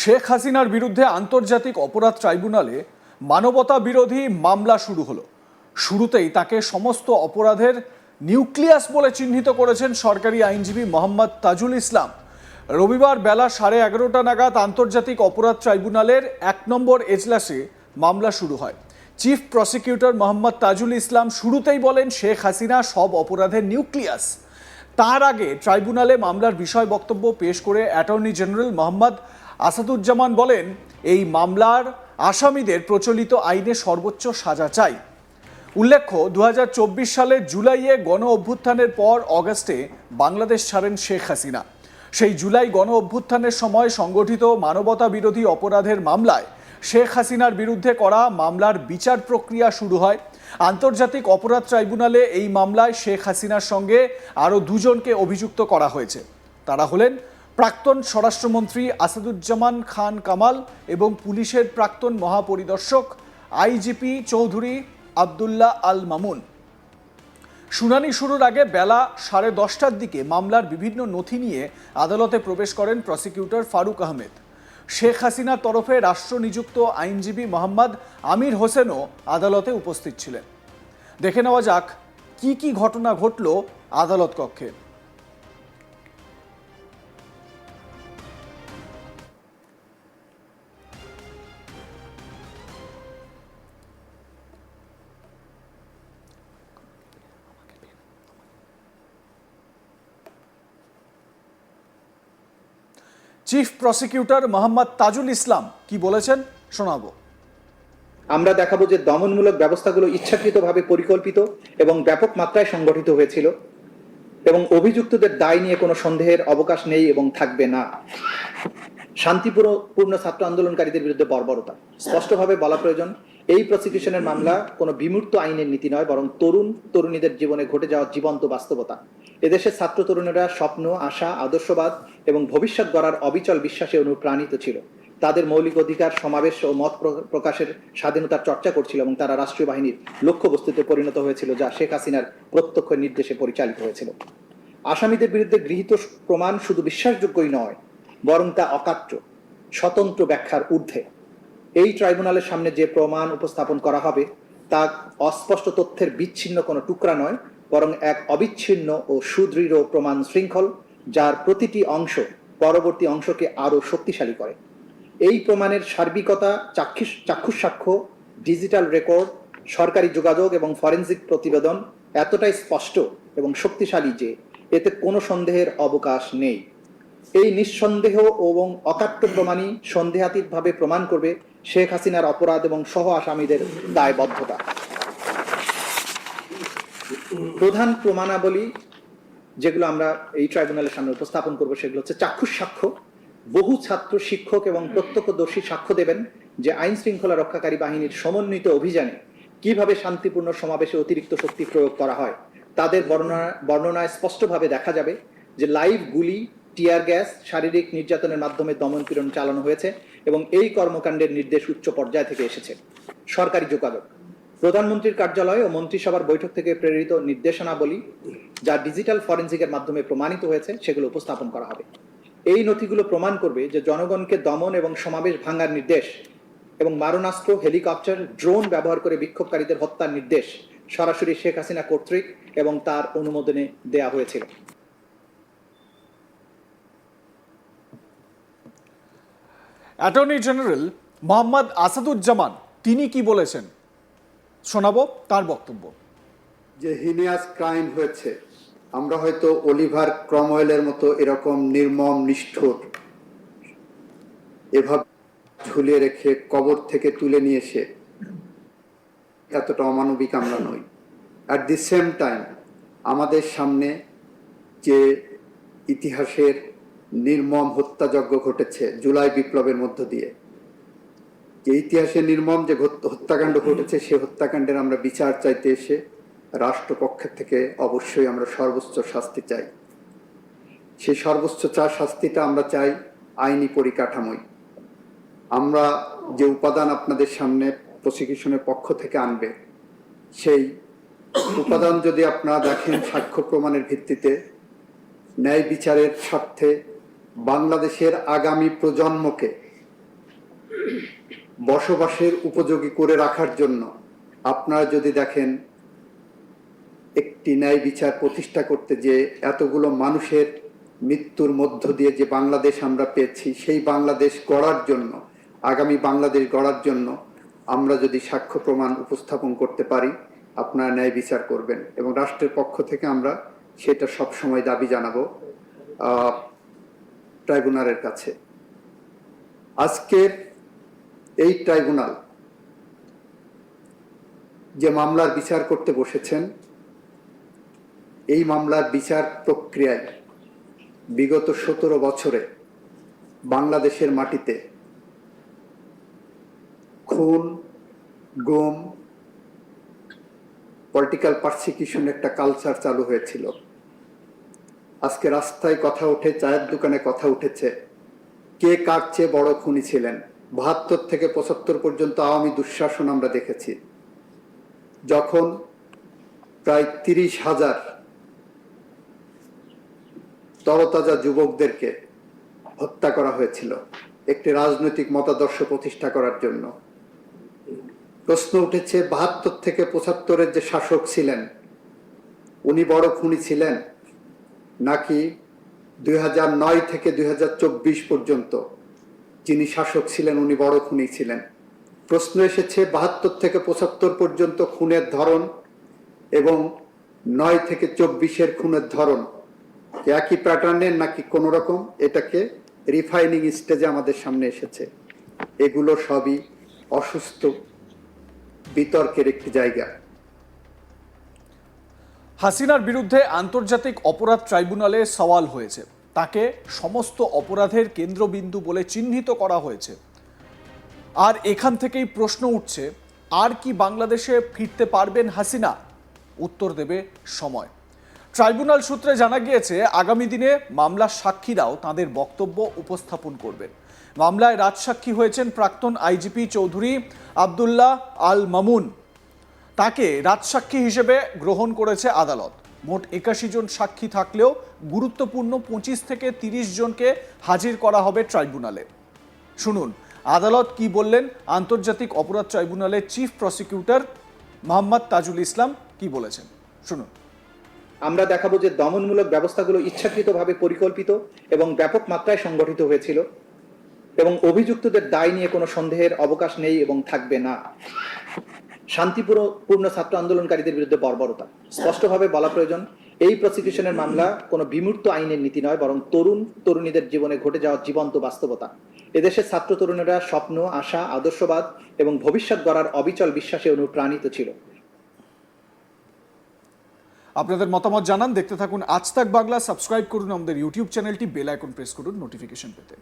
শেখ হাসিনার বিরুদ্ধে আন্তর্জাতিক অপরাধ ট্রাইব্যুনালে মানবতা বিরোধী মামলা শুরু হলো। শুরুতেই তাকে সমস্ত অপরাধের নিউক্লিয়াস বলে চিহ্নিত করেছেন সরকারি আইনজীবী মোহাম্মদ তাজুল ইসলাম। রবিবার বেলা সাড়ে এগারোটা নাগাদ আন্তর্জাতিক অপরাধ ট্রাইব্যুনালের এক নম্বর এজলাসে মামলা শুরু হয়। চিফ প্রসিকিউটর মোহাম্মদ তাজুল ইসলাম শুরুতেই বলেন, শেখ হাসিনা সব অপরাধের নিউক্লিয়াস। তার আগে ট্রাইব্যুনালে মামলার বিষয় বক্তব্য পেশ করে অ্যাটর্নি জেনারেল মোহাম্মদ আসাদুজ্জামান বলেন, এই মামলার আসামিদের প্রচলিত আইনে সর্বোচ্চ সাজা চাই। উল্লেখ্য দু সালের জুলাইয়ে গণ অভ্যুত্থানের পর অগস্টে বাংলাদেশ ছাড়েন শেখ হাসিনা। সেই জুলাই গণ অভ্যুত্থানের সময় সংগঠিত মানবতা বিরোধী অপরাধের মামলায় শেখ হাসিনার বিরুদ্ধে করা মামলার বিচার প্রক্রিয়া শুরু হয়। আন্তর্জাতিক অপরাধ ট্রাইব্যুনালে এই মামলায় শেখ হাসিনার সঙ্গে আরও দুজনকে অভিযুক্ত করা হয়েছে। তারা হলেন প্রাক্তন স্বরাষ্ট্রমন্ত্রী আসাদুজ্জামান খান কামাল এবং পুলিশের প্রাক্তন মহাপরিদর্শক আইজিপি চৌধুরী আবদুল্লাহ আল মামুন। শুনানি শুরুর আগে বেলা সাড়ে দশটার দিকে মামলার বিভিন্ন নথি নিয়ে আদালতে প্রবেশ করেন প্রসিকিউটর ফারুক আহমেদ। শেখ হাসিনার তরফে রাষ্ট্র নিযুক্ত আইনজীবী মোহাম্মদ আমির হোসেনও আদালতে উপস্থিত ছিলেন। দেখে নেওয়া যাক কি কি ঘটনা ঘটল আদালত কক্ষে। চিফ প্রসিকিউটর মোহাম্মদ তাজুল ইসলাম কি বলেছেন? শোনাবো। আমরা দেখাবো যে দমনমূলক ব্যবস্থাগুলো ইচ্ছাকৃতভাবে পরিকল্পিত এবং ব্যাপক মাত্রায় সংগঠিত হয়েছিল এবং অভিযুক্তদের দায় নিয়ে কোনো সন্দেহের অবকাশ নেই এবং থাকবে না। শান্তিপূর্ণ ছাত্র আন্দোলনকারীদের বিরুদ্ধে বর্বরতা। স্পষ্টভাবে বলা প্রয়োজন, এই প্রসিকিউশনের মামলা কোনো বিমূর্ত আইনের নীতি নয়, বরং তরুণ তরুণীদের জীবনে ঘটে যাওয়া জীবন্ত বাস্তবতা। এদেশের ছাত্র তরুণেরা স্বপ্ন, আশা, আদর্শবাদ এবং ভবিষ্যৎ গড়ার অবিচল বিশ্বাসে অনুপ্রাণিত ছিল। তাদের মৌলিক অধিকার, সমাবেশ ও মত প্রকাশের স্বাধীনতার চর্চা করছিল এবং তারা রাষ্ট্রীয় বাহিনীর লক্ষ্যবস্তুতে পরিণত হয়েছিল, যা শেখ হাসিনার প্রত্যক্ষ নির্দেশে পরিচালিত হয়েছিল। আসামিদের বিরুদ্ধে গৃহীত প্রমাণ শুধু বিশ্বাসযোগ্যই নয়, বরং তা অকাট্য, স্বতন্ত্র ব্যাখ্যার ঊর্ধ্বে। এই ট্রাইব্যুনালের সামনে যে প্রমাণ উপস্থাপন করা হবে, তা অস্পষ্ট তথ্যের বিচ্ছিন্ন কোনো টুকরা নয় বরং এক অবিচ্ছিন্ন ও সুদৃঢ় প্রমাণ শৃঙ্খল, যার প্রতিটি অংশ পরবর্তী অংশকে আরও শক্তিশালী করে। এই প্রমাণের সার্বিকতা, চাক্ষুষ চাক্ষুষ সাক্ষ্য ডিজিটাল রেকর্ড, সরকারি যোগাযোগ এবং ফরেনসিক প্রতিবেদন এতটাই স্পষ্ট এবং শক্তিশালী যে এতে কোনো সন্দেহের অবকাশ নেই। এই নিঃসন্দেহ এবং অকাট্য প্রমাণই সন্দেহাতীতভাবে প্রমাণ করবে শেখ হাসিনার অপরাধ এবং সহ আসামিদের দায়বদ্ধতা। প্রধান প্রমাণাবলী যেগুলো আমরা এই ট্রাইব্যুনালের সামনে উপস্থাপন করব সেগুলো হচ্ছে চাক্ষুষ সাক্ষ্য। বহু ছাত্র শিক্ষক এবং প্রত্যক্ষদর্শী সাক্ষ্য দেবেন যে আইন শৃঙ্খলা রক্ষাকারী বাহিনীর সমন্বিত অভিযানে কীভাবে শান্তিপূর্ণ সমাবেশে অতিরিক্ত শক্তি প্রয়োগ করা হয়, তাদের বর্ণনা, বর্ণনায় স্পষ্টভাবে দেখা যাবে যে লাইভ গুলি, টিয়ার গ্যাস, শারীরিক নির্যাতনের মাধ্যমে দমনপীড়ন চালানো হয়েছে এবং এই কর্মকাণ্ডের নির্দেশ উচ্চ পর্যায় থেকে এসেছে। সরকারি যোগাযোগ। প্রধানমন্ত্রীর কার্যালয় ও মন্ত্রিসভার বৈঠক থেকে প্রেরিত নির্দেশনাবলী, যা ডিজিটাল ফরেন্সিকের মাধ্যমে প্রমাণিত হয়েছে, সেগুলো উপস্থাপন করা হবে। এই নথিগুলো প্রমাণ করবে যে জনগণকে দমন এবং সমাবেশ ভাঙার নির্দেশ এবং মারণাস্ত্র, হেলিকপ্টার, ড্রোন ব্যবহার করে বিক্ষোভকারীদের হত্যার নির্দেশ সরাসরি শেখ হাসিনা কর্তৃক এবং তার অনুমোদনে দেয়া হয়েছিল। অ্যাটর্নি জেনারেল মোহাম্মদ আসাদুজ্জামান, তিনি কি বলেছেন? শোনাবো তার বক্তব্য। যে হিনিয়াস ক্রাইম হয়েছে, আমরা হয়তো অলিভার ক্রমওয়েলের মতো এরকম নির্মম, নিষ্ঠুর, এভাবে ঝুলিয়ে রেখে কবর থেকে তুলে নিয়ে এসে এতটা অমানবিক আমরা নই। অ্যাট দি সেম টাইম আমাদের সামনে যে ইতিহাসের নির্মম হত্যাযজ্ঞ ঘটেছে জুলাই বিপ্লবের মধ্য দিয়ে যে ইতিহাসে নির্মম যে হত্যাকাণ্ড ঘটেছে, সে হত্যাকাণ্ডের আমরা বিচার চাইতে এসে রাষ্ট্রপক্ষের থেকে অবশ্যই আমরা সর্বোচ্চ শাস্তি চাই। সেই সর্বোচ্চ চা শাস্তিটা আমরা চাই আইনি পরিকাঠামোয়। আমরা যে উপাদান আপনাদের সামনে প্রসিকিউশনের পক্ষ থেকে আনবে, সেই উপাদান যদি আপনারা দেখেন সাক্ষ্য প্রমাণের ভিত্তিতে, ন্যায় বিচারের স্বার্থে বাংলাদেশের আগামী প্রজন্মকে বসবাসের উপযোগী করে রাখার জন্য আপনারা যদি দেখেন, একটি ন্যায় বিচার প্রতিষ্ঠা করতে যে এতগুলো মানুষের মৃত্যুর মধ্য দিয়ে যে বাংলাদেশ আমরা পেয়েছি, সেই বাংলাদেশ গড়ার জন্য, আগামী বাংলাদেশ গড়ার জন্য আমরা যদি সাক্ষ্য প্রমাণ উপস্থাপন করতে পারি, আপনারা ন্যায় বিচার করবেন এবং রাষ্ট্রের পক্ষ থেকে আমরা সেটা সব সময় দাবি জানাব ট্রাইব্যুনালের কাছে। আজকের এই ট্রাইব্যুনাল যে মামলার বিচার করতে বসেছেন, এই মামলার বিচার প্রক্রিয়ায় বিগত সতেরো বছরে বাংলাদেশের মাটিতে খুন, গুম পলিটিক্যাল পারসিকিউশন একটা কালচার চালু হয়েছিল। আজকে রাস্তায় কথা উঠে, চায়ের দোকানে কথা উঠেছে, কে কার চেয়ে বড় খুনি ছিলেন? বাহাত্তর থেকে পঁচাত্তর পর্যন্ত আওয়ামী দুঃশাসন আমরা দেখেছি। যখন প্রায় তিরিশ হাজার তরতাজা যুবকদেরকে হত্যা করা হয়েছিল, একটি রাজনৈতিক মতাদর্শ প্রতিষ্ঠা করার জন্য। প্রশ্ন উঠেছে, বাহাত্তর থেকে পঁচাত্তরের যে শাসক ছিলেন, উনি বড় খুনি ছিলেন নাকি দুই থেকে দুই হাজার চব্বিশ পর্যন্ত যিনি শাসক ছিলেন, উনি বড় খুনি ছিলেন। প্রশ্ন এসেছে, বাহাত্তর থেকে পঁচাত্তর পর্যন্ত খুনের ধরন এবং নয় থেকে চব্বিশের খুনের ধরন একই প্যাটার্নের নাকি কোন রকম? এটাকে রিফাইনিং স্টেজে আমাদের সামনে এসেছে। এগুলো সবই অসুস্থ বিতর্কের একটি জায়গা। হাসিনার বিরুদ্ধে আন্তর্জাতিক অপরাধ ট্রাইব্যুনালে সওয়াল হয়েছে। তাকে সমস্ত অপরাধের কেন্দ্রবিন্দু বলে চিহ্নিত করা হয়েছে। আর এখান থেকেই প্রশ্ন উঠছে, আর কি বাংলাদেশে ফিরতে পারবেন হাসিনা? উত্তর দেবে সময়। ট্রাইব্যুনাল সূত্রে জানা গিয়েছে, আগামী দিনে মামলার সাক্ষীরাও তাদের বক্তব্য উপস্থাপন করবেন। মামলায় রাজসাক্ষী হয়েছেন প্রাক্তন আইজিপি চৌধুরী আবদুল্লাহ আল মামুন। তাকে রাজসাক্ষী হিসেবে গ্রহণ করেছে আদালত। মোট একাশি জন সাক্ষী থাকলেও গুরুত্বপূর্ণ পঁচিশ থেকে তিরিশ জনকে হাজির করা হবে ট্রাইব্যুনালে। শুনুন, আদালত কি বললেন? আন্তর্জাতিক অপরাধ ট্রাইব্যুনালের চিফ প্রসিকিউটর মোহাম্মদ তাজুল ইসলাম কি বলেছেন? শুনুন। আমরা দেখাবো যে দমনমূলক ব্যবস্থাগুলো ইচ্ছাকৃতভাবে পরিকল্পিত এবং ব্যাপক মাত্রায় সংগঠিত হয়েছিল এবং অভিযুক্তদের দায় নিয়ে কোনো সন্দেহের অবকাশ নেই এবং থাকবে না। শান্তিপূর্ণ ছাত্র আন্দোলনকারীদের বিরুদ্ধে বর্বরতা। স্পষ্টভাবে বলা প্রয়োজন, এই প্রসিকিউশনের মামলা কোনো বিমূর্ত আইনের নীতি নয়, বরং তরুণ তরুণীদের জীবনে ঘটে যাওয়া জীবন্ত বাস্তবতা। এদেশের ছাত্র তরুণেরা স্বপ্ন, আশা, আদর্শবাদ এবং ভবিষ্যৎ গড়ার অবিচল বিশ্বাসে অনুপ্রাণিত ছিল। আপনাদের মতামত জানান, দেখতে থাকুন আজ তাক বাংলা, সাবস্ক্রাইব করুন আমাদের ইউটিউব চ্যানেলটি, বেল আইকন প্রেস করুন নোটিফিকেশন পেতে।